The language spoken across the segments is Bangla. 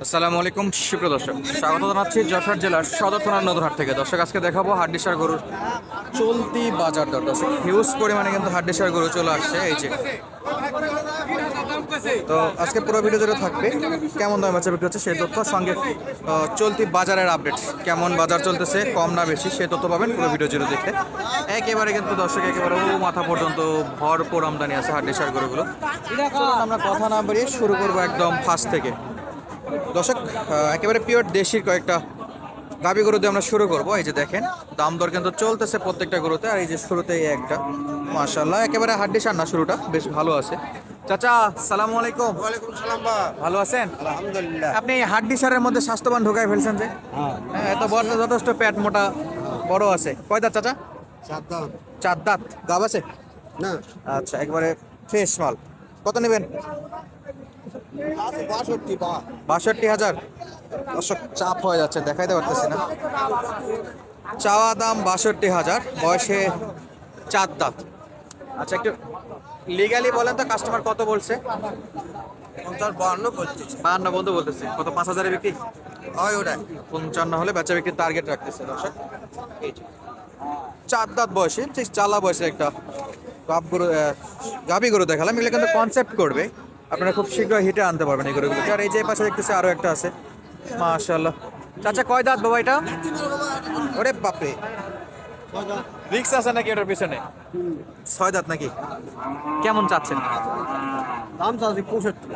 আসসালামু আলাইকুম, সুপ্রিয় দর্শক। স্বাগত জানাচ্ছি যশোর জেলার সদর থানার নদরহাট থেকে। দর্শক, আজকে দেখাবো হাড্ডিসার গরুর চলতি বাজার দর। দর্শক, হিউজ পরিমাণে কিন্তু হাড্ডিসার গরু চলে আসছে, এই যে। তো আজকে পুরো ভিডিও থাকবে, কেমন দামে বাচ্চা বিক্রি হচ্ছে সেই তথ্য, সঙ্গে চলতি বাজারের আপডেট, কেমন বাজার চলতেছে, কম না বেশি সেই তথ্য পাবেন পুরো ভিডিও জুড়ে দেখে একেবারে কিন্তু দর্শক, একেবারে ও মাথা পর্যন্ত ভরপুর আমদানি আছে হাড্ডিসার গরুগুলো। আমরা কথা না বাড়িয়ে শুরু করব একদম ফার্স্ট থেকে। দর্শক একেবারে পিওর দেশির কয়েকটা গাবি গরু দিয়ে আমরা শুরু করব। এই যে দেখেন দাম দর কিন্তু চলতেছে প্রত্যেকটা গরুতে আর এই যে শুরুতে এই একটা। মাশাল্লাহ একেবারে হাড্ডি সান্না শুরুটা বেশ ভালো আছে। চাচা সালামু আলাইকুম। ওয়ালাইকুম সালাম বা ভালো আছেন? আলহামদুলিল্লাহ। আপনি হাড্ডি সারের মধ্যে স্বাস্থ্যবান ঢোকায় ফেলছেন যে? হ্যাঁ। হ্যাঁ এত বড় যথেষ্ট পেট মোটা বড় আছে। কয় দাঁত চাচা? সাবধান চার দাঁত। গাব আছে? না। আচ্ছা একবারে ফ্রেশ মাল। কত নেবেন? বাষট্টি বা বাষট্টি হাজার। দর্শক চাপ হয়ে যাচ্ছে দেখাইতে পারতেছি না। চাওয়া দাম বাষট্টি হাজার বয়সে চার দাঁত। আচ্ছা একটু লিগালি বলেন তো কাস্টমার কত বলছে? পঞ্চাশ বাহান্ন পঁচিশ বাহান্ন বন্ধু বলতেছে। কত পাঁচ হাজারে বিক্রি? হয় ওটাই। পঞ্চান্ন হলে বেচা বিক্রির টার্গেট রাখতেছে দর্শক। এই চার দাঁত বয়সে ঠিক চালা বয়সের একটা গাব গরু গাভী গরু দেখালাম। এগুলো কিন্তু কনসেপ্ট করবে। আপনারা খুব শীঘ্রই হিটে আনতে পারবেন এই গরুগুলোকে আর এই যে পাশে দেখতেছে আরও একটা আছে। মাশাল্লাহ চাচা কয় দাঁত বাবা এটা? ওরে বাপরে। রিক্স আছে নাকি ওটার পিছনে? ছয় দাঁত নাকি? কেমন চাচ্ছেন? দাম চাচ্ছি পঁয়ষট্টি।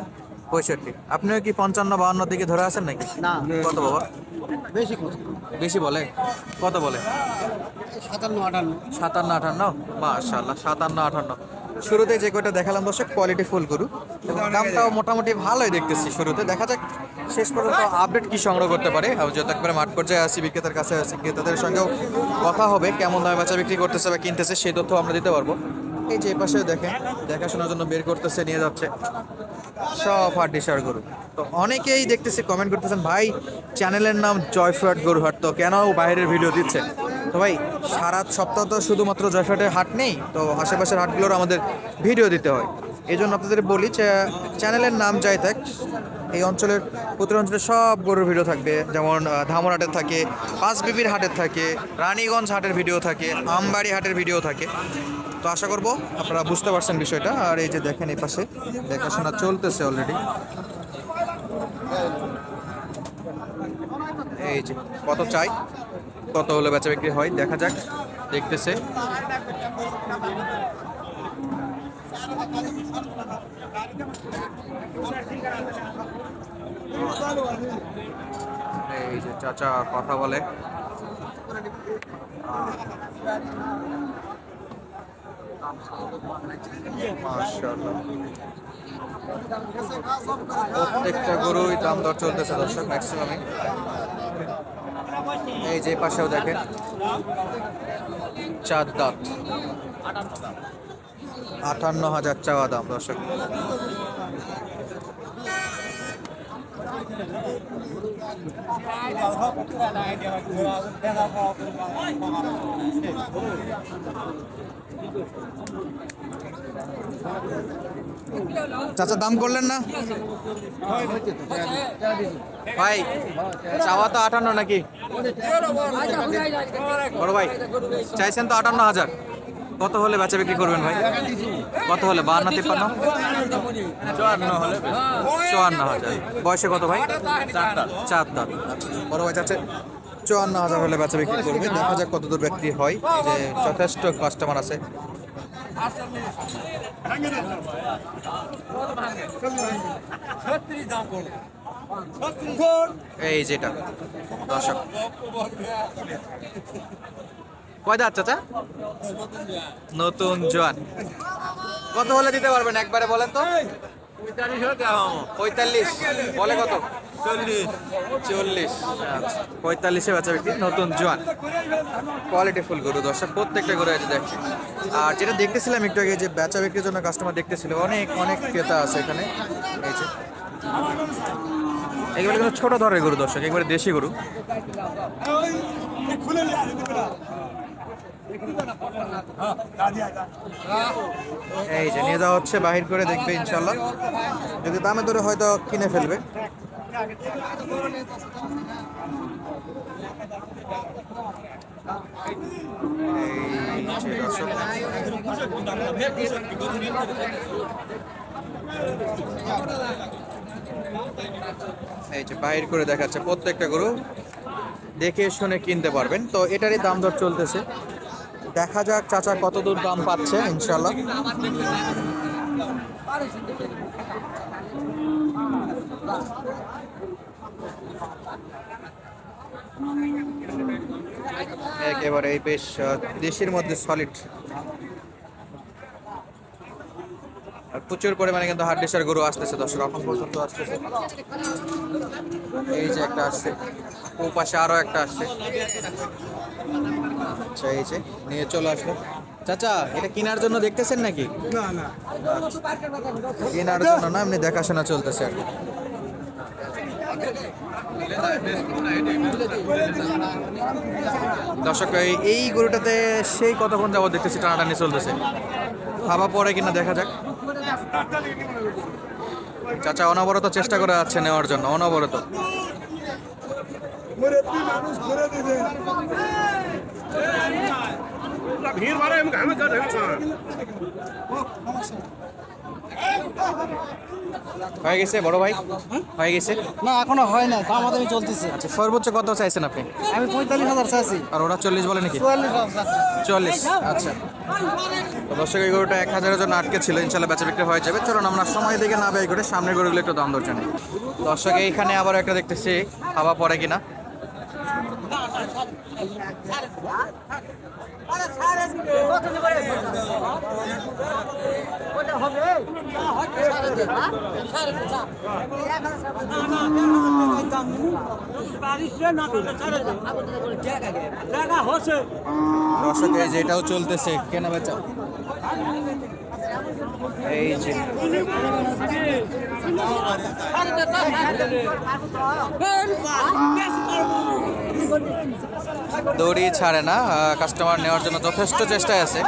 পঁয়ষট্টি। আপনিও কি পঞ্চান্ন বাহান্ন দিকে ধরে আছেন নাকি? না। কত বাবা? বেশি বেশি বলে? কত বলে? সাতান্ন আটান্ন। সাতান্ন আটান্ন? মাশাল্লাহ সাতান্ন আটান্ন। শুরুতে যে কয়টা দেখালাম দর্শক কোয়ালিটি ফুল গরু। এবং দামটাও মোটামুটি ভালোই দেখতেছি শুরুতে। দেখা যাক শেষ পর্যন্ত আপডেট কি সংগ্রহ করতে পারে। যত একবারে মাঠ পর্যায়ে আসি, বিক্রেতার কাছে আসি ক্রেতাদের সঙ্গেও কথা হবে, কেমন দামে বাচ্চা বিক্রি করতেছে বা কিনতেছে, সেই তথ্য আমরা দিতে পারব। এই যে পাশে দেখেন, দেখাশোনার জন্য বের করতেছে, নিয়ে যাচ্ছে সব হাড্ডিসার গরু। তো অনেকেই দেখতেছি কমেন্ট করতেছেন, ভাই চ্যানেলের নাম জয়ফ্রাট গরুহাট। তো কেন বাইরের ভিডিও দিচ্ছে? তো ভাই, সারা সপ্তাহ তো শুধুমাত্র জয়ফ্রাটের হাট নেই, তো আশেপাশের হাটগুলোর আমাদের ভিডিও দিতে হয়। এই জন্য আপনাদের বলি চ্যানেলের নাম যাই থাক এই অঞ্চলের, উত্তর অঞ্চলের সব গরুর ভিডিও থাকবে, যেমন ধামর হাটের থাকে পাঁচ বিবির হাটের থাকে, রানীগঞ্জ হাটের ভিডিও থাকে, আমবাড়ি হাটের ভিডিও থাকে। তো আশা করব আপনারা বুঝতে পারছেন বিষয়টা। আর এই যে দেখেন এই পাশে, দেখাশোনা চলতেছে অলরেডি এই যে, কত চাই? কত হলে বেচা বিক্রি হয়, দেখা যাক, দেখতেছে। এই যে চাচা কথা বলে। প্রত্যেকটা গরুই দাম দর চলতেছে দর্শক ম্যাক্সিমামই এই যে পাশেও দেখেন। চার দাঁত। আটান্ন হাজার চাওয়া দাম দর্শক। চাচা, দাম করলেন না? ভাই, চাওয়া তো আটান্ন নাকি? বড় ভাই, চাইছেন তো আটান্ন হাজার। কত হলে বেচা বিক্রি করবেন ভাই? কত হলে? বাহান্ন, তিপ্পান্ন? চুয়ান্ন হলে চুয়ান্ন হাজার। বয়সে কত ভাই? চার বড় ভাই চাচ্ছে? চুয়ান্ন হাজার হলে বেচা বিক্রি করবে দেখা যাক কত দূর বিক্রি হয়। যে যথেষ্ট কাস্টমার আছে। এই যেটা। দর্শক। কয় দাঁত চাচা? নতুন জোয়ান। কত হলে দিতে পারবেন একবারে বলেন তো? পঁয়তাল্লিশ বলে কত? চল্লিশ। চল্লিশ। আচ্ছা। পঁয়তাল্লিশে বেচা বিক্রি নতুন জোয়ান। কোয়ালিটি ফুল গরু দর্শক প্রত্যেকটা গরু আছে দেখছি আর যেটা দেখতেছিলাম একটু আগে যে বেচা বিক্রির জন্য কাস্টমার দেখতেছিল অনেক অনেক ক্রেতা আছে এখানে। এই যে। কিন্তু ছোট ধরনের গরু দর্শক একবারে দেশি গরু। এই যে, নিয়ে যাওয়া হচ্ছে, বাহির করে দেখবে ইনশাল্লাহ যদি দামে ধরে হয়তো কিনে ফেলবে। এই যে বাইর করে দেখাচ্ছে প্রত্যেকটা গরু। দেখে শুনে কিনতে পারবেন। তো এটারই দাম দর চলতেছে। দেখা যাক চাচা কতদূর দাম পাচ্ছে ইনশাল্লাহ একেবারে এই বেশ দেশের মধ্যে সলিড প্রচুর পরিমাণে কিন্তু হার্ড ডিসার গরু আসতেছে, দর্শক, এখন পর্যন্ত আসতেছে। এই যে একটা আসছে ও পাশে আরও একটা আসছে। আচ্ছা এই যে নিয়ে চলে আসলো। চাচা এটা কেনার জন্য দেখতেছেন নাকি? না না। কেনার জন্য না এমনি দেখাশোনা চলতেছে আর। দর্শক এই- গরুটাতে সেই কতক্ষণ যাবত দেখতেছি টানাটানি চলতেছে। খাওয়া পরে কিনা দেখা যাক। চাচা অনবরত চেষ্টা করে যাচ্ছে নেওয়ার জন্য অনবরত। ভিড় মারে আমি ঘামে কাটে হয়ে গেছে বড় ভাই? হয়ে? গেছে? না এখনও হয় না দাম আমি চলতেছে। আচ্ছা সর্বোচ্চ কত চাইছেন আপনি? আমি পঁয়তাল্লিশ হাজার চাইছি। আর ওরা চল্লিশ বলে নাকি? চল্লিশ আচ্ছা। দর্শক এই গরুটা এক হাজারের জন্য আটকে ছিল ইনশাল্লাহ বেচা বিক্রি হয়ে যাবে। চলুন আমরা সময় দিকে না ব্যয় করে সামনের গরুগুলো একটু দাম দর জানি। দর্শক এইখানে আবার একটা দেখতেছি খাওয়া পরে কিনা। দর্শক এই যে এটাও চলতেছে কেনা বেচা। এই যে দড়ি ছাড়ে না কাস্টমার নেওয়ার জন্য যথেষ্ট চেষ্টায় আছে।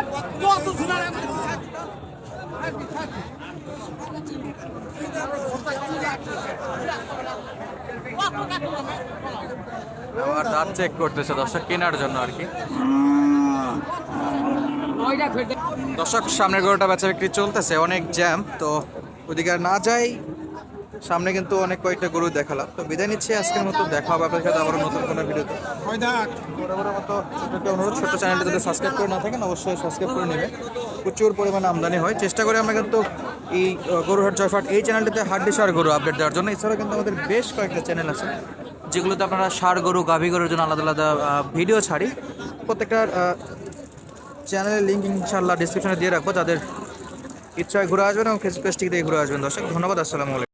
আবার দাঁত চেক করতেছে দর্শক, কেনার জন্য আর কি। দর্শক সামনের গরুটা বেচা বিক্রি চলতেছে অনেক জ্যাম তো ওদিকে না যাই সামনে কিন্তু অনেক কয়েকটা গরু দেখালাম। তো বিদায় নিচ্ছি আজকের মতো দেখা হবে আপনার সাথে আবার নতুন কোনো ভিডিওতে। বরাবরের একটা অনুরোধ ছোট্ট চ্যানেলটা যদি সাবস্ক্রাইব করে না থাকেন অবশ্যই সাবস্ক্রাইব করে নেবেন। প্রচুর পরিমাণে আমদানি হয়। চেষ্টা করি আমরা কিন্তু এই আহ, গরুহাট জয়ফাট এই চ্যানেলটিতে হাড্ডি সার গরু আপডেট দেওয়ার জন্য। এছাড়াও কিন্তু আমাদের বেশ কয়েকটা চ্যানেল আছে যেগুলোতে আপনারা সার গরু গাভী গরুর জন্য আলাদা আলাদা ভিডিও ছাড়ি। প্রত্যেকটার আহ, চ্যানেলের লিঙ্ক ইনশাল্লাহ ডিসক্রিপশনে দিয়ে রাখব। তাদের ইচ্ছায় ঘুরে আসবেন এবং ফেসবুক দিয়ে ঘুরে আসবেন। দর্শক, ধন্যবাদ, আসসালামু আলাইকুম।